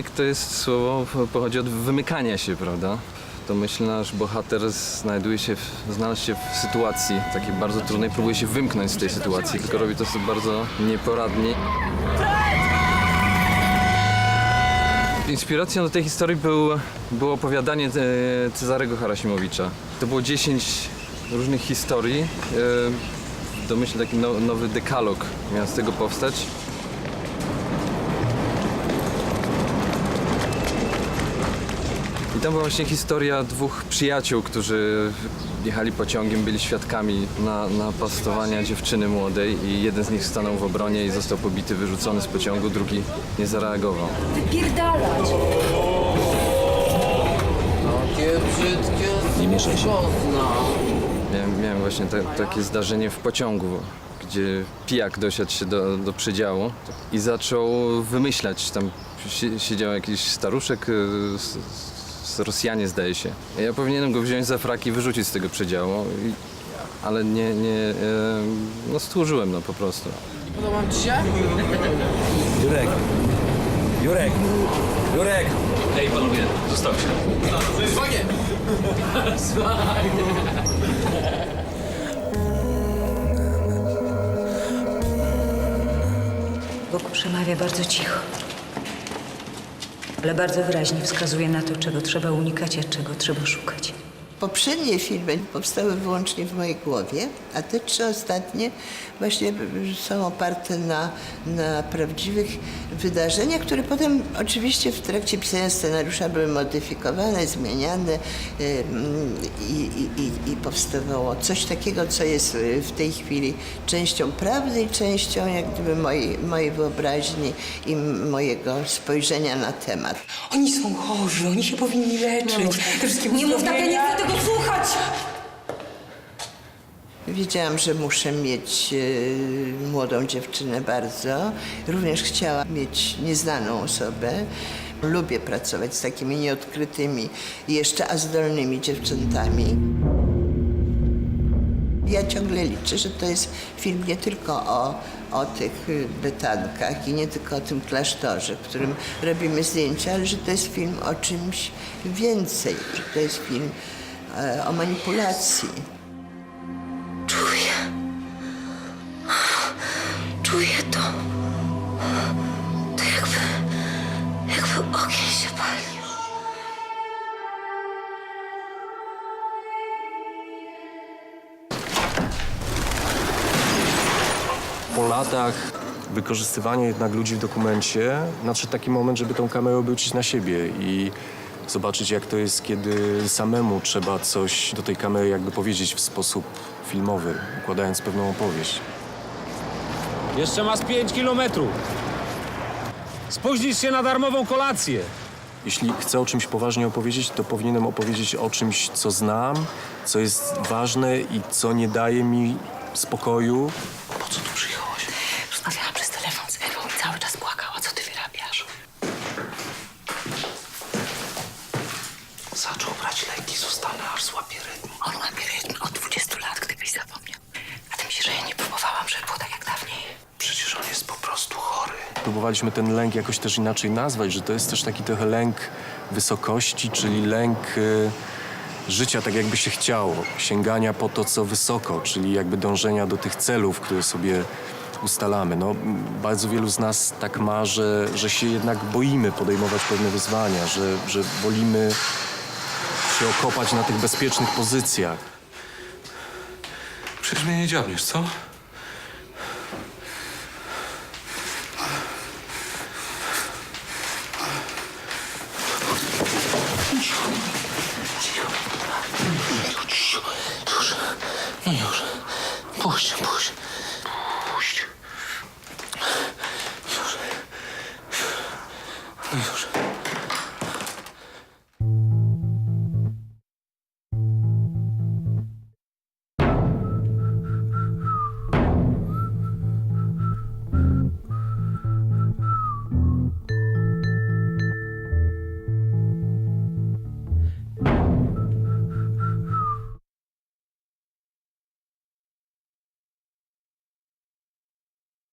Wymyk to jest słowo, pochodzi od wymykania się, prawda? To myślę, nasz bohater znajduje się, w, znalazł się w sytuacji takiej bardzo trudnej, próbuje się wymknąć z tej sytuacji, tylko robi to bardzo nieporadnie. Inspiracją do tej historii był, było opowiadanie e, Cezarego Harasimowicza. To było 10 różnych historii. E, to myślę taki no, nowy dekalog miał z tego powstać. I tam była właśnie historia dwóch przyjaciół, którzy jechali pociągiem, byli świadkami na, napastowania dziewczyny młodej i jeden z nich stanął w obronie i został pobity, wyrzucony z pociągu, drugi nie zareagował. Wypierdalać! Takie brzydkie Nie mieszaj się. Miałem, miałem właśnie te, takie zdarzenie w pociągu, gdzie pijak dosiadł się do, do przedziału i zaczął wymyślać. Tam si- siedział jakiś staruszek, y, z, z Rosjanie zdaje się. Ja powinienem go wziąć za frak i wyrzucić z tego przedziału, i, ale nie, nie, e, no stłużyłem no po prostu. Podoba ci się? Jurek! Jurek! Jurek! Ej, panowie, zostawcie. Bóg przemawia bardzo cicho. Ale bardzo wyraźnie wskazuje na to, czego trzeba unikać, a czego trzeba szukać. Poprzednie filmy powstały wyłącznie w mojej głowie, a te trzy ostatnie właśnie są oparte na, na prawdziwych wydarzeniach, które potem oczywiście w trakcie pisania scenariusza były modyfikowane, zmieniane i, i, i, powstawało coś takiego, co jest y, w tej chwili częścią prawdy i częścią jak gdyby mojej, mojej wyobraźni i mojego spojrzenia na temat. Oni są chorzy, oni się powinni leczyć. Te wszystkie Nie mów tak, ja nie chcę tego słuchać! Wiedziałam, że muszę mieć e, młodą dziewczynę bardzo. Również chciałam mieć nieznaną osobę. Lubię pracować z takimi nieodkrytymi, jeszcze a zdolnymi dziewczętami. Ja ciągle liczę, że to jest film nie tylko o, o tych betankach i nie tylko o tym klasztorze, w którym robimy zdjęcia, ale że to jest film o czymś więcej, że to jest film e, o manipulacji. Czuję. Czuję to. To jakby, jakby ogień się palił. Po latach wykorzystywania jednak ludzi w dokumencie nadszedł taki moment, żeby tą kamerę obrócić na siebie i zobaczyć jak to jest, kiedy samemu trzeba coś do tej kamery jakby powiedzieć w sposób filmowy, układając pewną opowieść. Jeszcze masz 5 kilometrów. Spóźnisz się na darmową kolację. Jeśli chcę o czymś poważnie opowiedzieć, to powinienem opowiedzieć o czymś, co znam, co jest ważne i co nie daje mi spokoju. Próbowaliśmy ten lęk jakoś też inaczej nazwać, że to jest też taki trochę lęk wysokości, czyli lęk y, życia tak jakby się chciało, sięgania po to, co wysoko, czyli jakby dążenia do tych celów, które sobie ustalamy. No, bardzo wielu z nas tak ma, że, że się jednak boimy podejmować pewne wyzwania, że, że wolimy się okopać na tych bezpiecznych pozycjach. Przecież mnie nie dziabniesz, co? Już. No już. Puść, puść. Puść. Już. Już.